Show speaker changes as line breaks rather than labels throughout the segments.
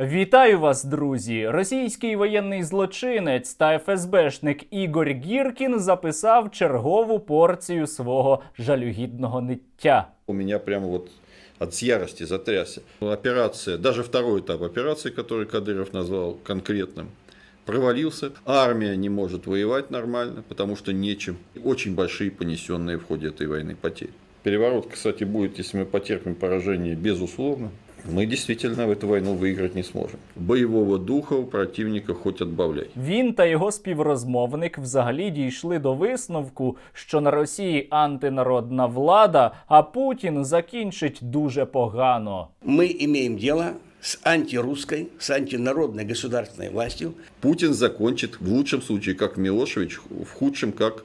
Вітаю вас, друзі! Російський воєнний злочинець та ФСБшник Ігор Гіркін записав чергову порцію свого жалюгідного ниття.
У меня прямо вот от ярости затрясся. Операция, даже второй этап операции, который Кадыров назвал конкретным, провалился. Армия не может воевать нормально, потому что нечем. Очень большие понесенные в ходе этой войны потери. Переворот, кстати, будет, если мы потерпим поражение, безусловно. Мы действительно в эту войну выиграть не сможем. Боевого духа у противника хоть отбавляй.
Він та його співрозмовник взагалі дійшли до висновку, що на Росії антинародна влада, а Путін закінчить дуже погано.
мы имеем дело с антирусской, с антинародной государственной властью,
Путин закончит в лучшем случае как Милошевич, в худшем как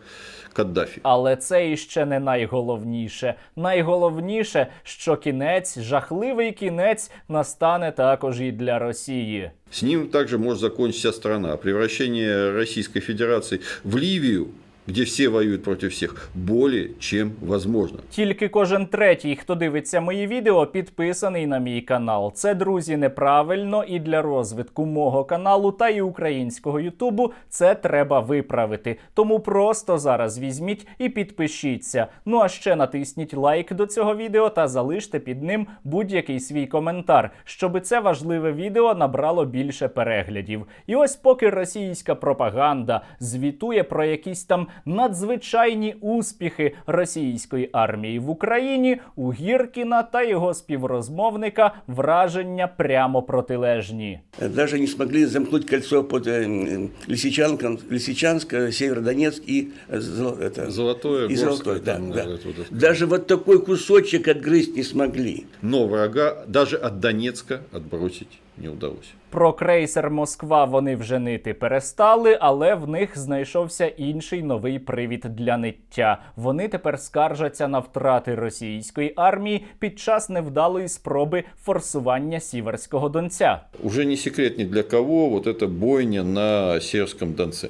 Каддафи.
Але це іще не найголовніше. Найголовніше, що кінець, жахливий кінець, настане також і для Росії.
С ним также может закончиться страна. Превращение Российской Федерации в Ливию, где все воюют против всех, более чем возможно.
Тільки кожен третій, хто дивиться мої відео, підписаний на мій канал. Це друзі неправильно і для розвитку мого каналу та і українського Ютубу це треба виправити. Тому просто зараз візьміть і підпишіться. Ну а ще натисніть лайк до цього відео та залиште під ним будь-який свій коментар, щоб це важливе відео набрало більше переглядів. І ось поки російська пропаганда звітує про якісь там надзвичайні успіхи російської армії в Україні, у Гіркіна та його співрозмовника враження прямо протилежні.
даже не смогли замкнуть кольцо под э, м, Лисичанком, Лисичанск, э, Северодонецк и э, Золо- это,
Золотое,
и
Горское,
Золотое, да,
там,
да.
да, оттуда.
Даже вот такой кусочек отгрызть не смогли.
Но врага даже от Донецка отбросить не удалось.
Про крейсер Москва вони вже нити перестали, але в них знайшовся інший новий привід для ниття. Вони тепер скаржаться на втрати російської армії під час невдалої спроби форсування сіверського донця.
Уже не секрет ни для кого вот эта бойня на Северском Донце.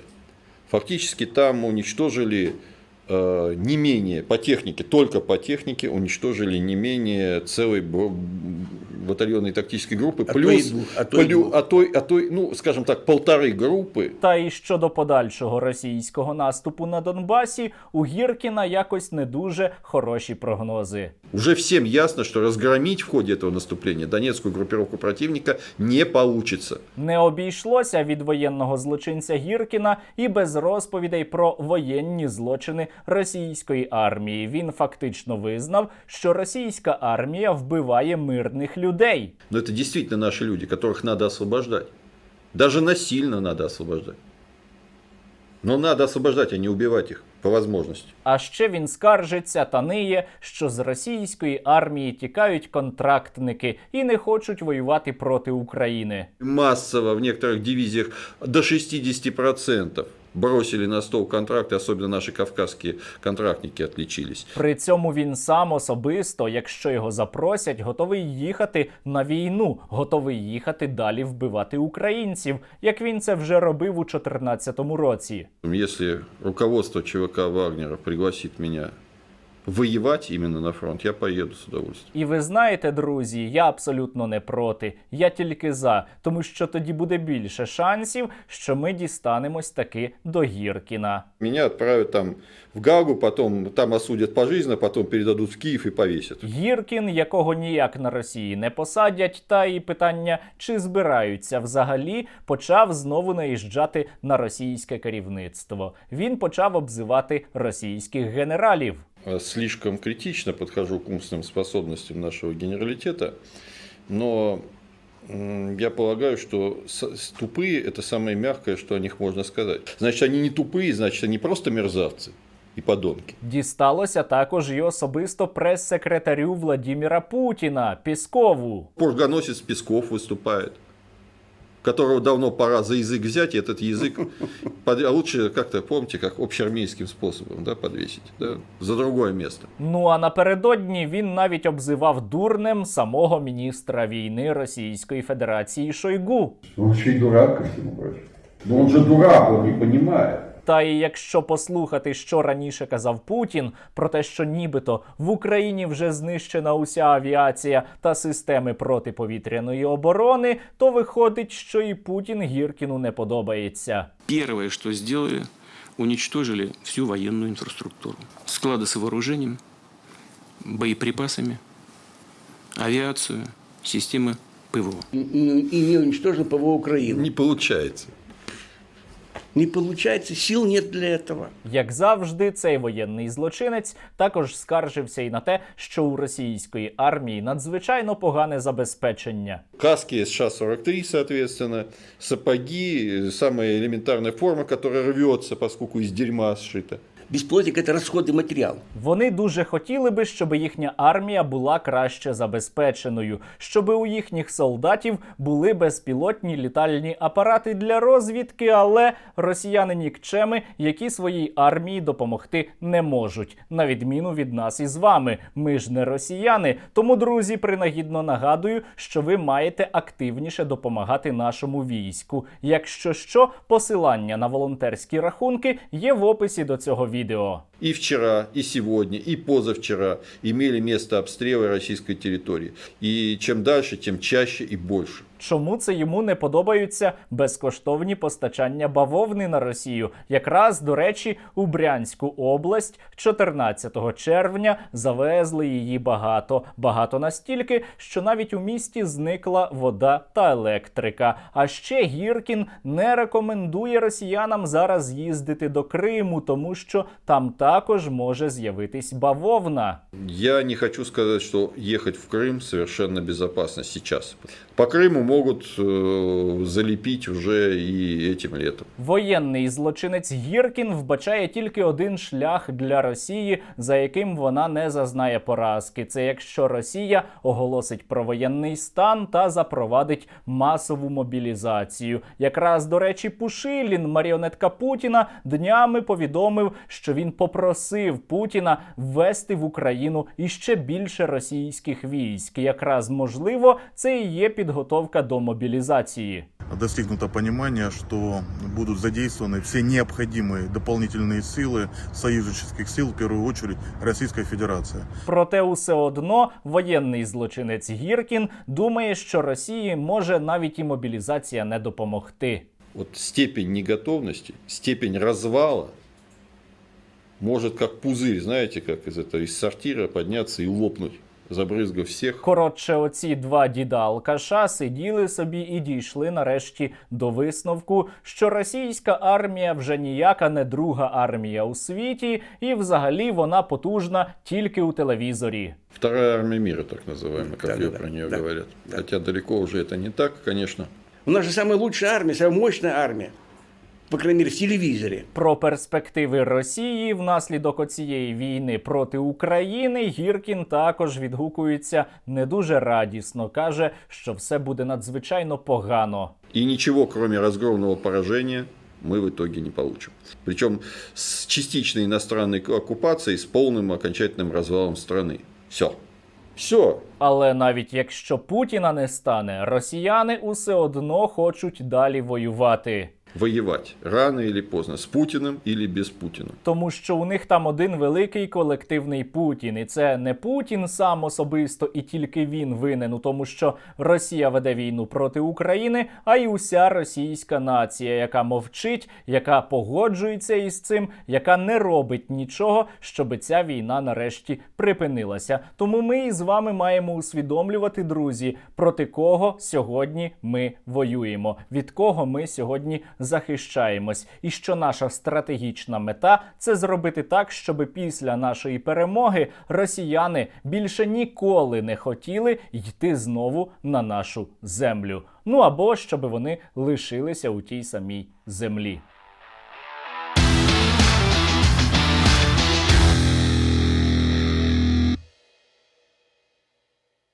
Фактически там уничтожили э, не менее, по технике, только по технике уничтожили не менее целой бро- батальонной тактической группы,
А то и
плюс
двух, а то и
плю-
двух.
а той, а той, ну, скажем так, полторы группы
Та і щодо подальшого російського наступу на Донбасі, у Гіркіна якось не дуже хороші прогнози.
Уже всем ясно, что разгромить в ходе этого наступления донецкую группировку противника не получится.
Не обійшлося від воєнного злочинця Гіркіна і без розповідей про воєнні злочини російської армії. Він фактично визнав, що російська армія вбиває мирних людей.
Но это действительно наши люди, которых надо освобождать. Даже насильно надо освобождать. Но надо освобождати, а не убивать їх по можливості.
А ще він скаржиться та ниє, що з російської армії тікають контрактники і не хочуть воювати проти України.
Масово в деяких дивізіях до 60% бросили на стол контракти, особливо наші кавказькі контрактники відлічились.
При цьому він сам особисто, якщо його запросять, готовий їхати на війну, готовий їхати далі вбивати українців, як він це вже робив у 2014 році.
Якщо руководство ЧВК Вагнера пригласить меня воевать именно на фронт, я поеду с удовольствием.
І ви знаєте, друзі, я абсолютно не проти. Я тільки за, тому що тоді буде більше шансів, що ми дістанемось таки до Гіркіна.
Меня отправят там в Гагу, потом там осудят пожизненно, потом передадут в Киев и повесят.
Гіркін, якого ніяк на Росії не посадять, та і питання, чи збираються взагалі, почав знову наїжджати на російське керівництво. Він почав обзивати російських генералів.
Э, Слишком критично подхожу к умственным способностям нашего генералитета, но м, я полагаю, что с- с- тупые – это самое мягкое, что о них можно сказать. Значит, они не тупые, значит, они просто мерзавцы и подонки.
Дісталося також і особисто прес-секретарю Владіміра Путіна Піскову.
Пургоносец Песков выступает, которого давно пора за язык взять, и этот язык под- а лучше как-то, помните, как общеармейским способом да, подвесить да, за другое место.
Ну а напередодні він навіть обзивав дурнем самого міністра війни Російської Федерації Шойгу.
Он еще и дурак, ко всему прочему. Но он же дурак, он не понимает.
Та і якщо послухати, що раніше казав Путін, про те, що нібито в Україні вже знищена уся авіація та системи протиповітряної оборони, то виходить, що і Путін Гіркіну не подобається.
Первое, что сделали, уничтожили всю военную инфраструктуру. Склады с вооружением, боеприпасами, авиацию, системы ПВО.
И, и- и не уничтожено ПВО Украины.
Не получается.
Не виходить, сил нет для этого.
Як завжди, цей воєнний злочинець також скаржився і на те, що у російської армії надзвичайно погане забезпечення.
Каски США-43, соответственно, сапоги, саме елементарна форма, яка рветься, поскольку із дерьма сшита.
Бесплодие – это расходный материал.
Вони дуже хотіли би, щоб їхня армія була краще забезпеченою, щоб у їхніх солдатів були безпілотні літальні апарати для розвідки, але росіяни нікчеми, які своїй армії допомогти не можуть, на відміну від нас із вами. Ми ж не росіяни. Тому, друзі, принагідно нагадую, що ви маєте активніше допомагати нашому війську. Якщо що, посилання на волонтерські рахунки є в описі до цього відео відео.
И вчера, и сегодня, и позавчера имели место обстрелы российской территории. И чем дальше, тем чаще и больше.
Чому це йому не подобаються безкоштовні постачання бавовни на Росію? Якраз до речі, у Брянську область 14 червня завезли її багато. Багато настільки, що навіть у місті зникла вода та електрика. А ще Гіркін не рекомендує росіянам зараз їздити до Криму, тому що там також може з'явитись бавовна.
Я не хочу сказать, что ехать в Крым совершенно безопасно сейчас. По Крыму могут э, залепить уже и этим летом.
Воєнний злочинець Гіркін вбачає тільки один шлях для Росії, за яким вона не зазнає поразки. Це якщо Росія оголосить про воєнний стан та запровадить масову мобілізацію. Якраз до речі, Пушилін, маріонетка Путіна, днями повідомив, що він попросив Путіна ввести в Україну іще більше російських військ. Якраз можливо, це і є підготовка до мобілізації.
достигнуто понимание, что будут задействованы все необходимые дополнительные силы союзнических сил, в первую очередь Российская Федерация.
Проте, усе одно воєнний злочинець Гіркін думає, що Росії може навіть і мобілізація не допомогти.
Вот степень неготовности, степень развала может как пузырь, знаете, как из этого из сортира подняться и лопнуть, забрызгав всех.
Коротше, оці два діда алкаша сиділи собі і дійшли нарешті до висновку, що російська армія вже ніяка не друга армія у світі, і взагалі вона потужна тільки у телевізорі.
Вторая армия мира, так называемая, как
Да,
ее
да,
про нее
да,
говорят.
да.
Хотя далеко уже это не так, конечно.
У нас же самая лучшая армия, самая мощная армия. По крайней мере, в телевизоре.
Про перспективи Росії внаслідок оцієї війни проти України Гіркін також відгукується не дуже радісно. каже, що все буде надзвичайно погано.
И ничего, кроме разгромного поражения, мы в итоге не получим. Причем с частичной иностранной оккупацией, с полным окончательным развалом страны. Все. Все.
Але навіть якщо Путіна не стане, росіяни усе одно хочуть далі воювати.
Воевать рано или поздно, с Путиным или без Путина.
Тому що у них там один великий колективний Путін, і це не Путін сам особисто, і тільки він винен у тому, що Росія веде війну проти України, а й уся російська нація, яка мовчить, яка погоджується із цим, яка не робить нічого, щоб ця війна нарешті припинилася. Тому ми із вами маємо усвідомлювати, друзі, проти кого сьогодні ми воюємо, від кого ми сьогодні захищаємось, і що наша стратегічна мета це зробити так, щоб після нашої перемоги росіяни більше ніколи не хотіли йти знову на нашу землю. Ну або щоб вони лишилися у тій самій землі.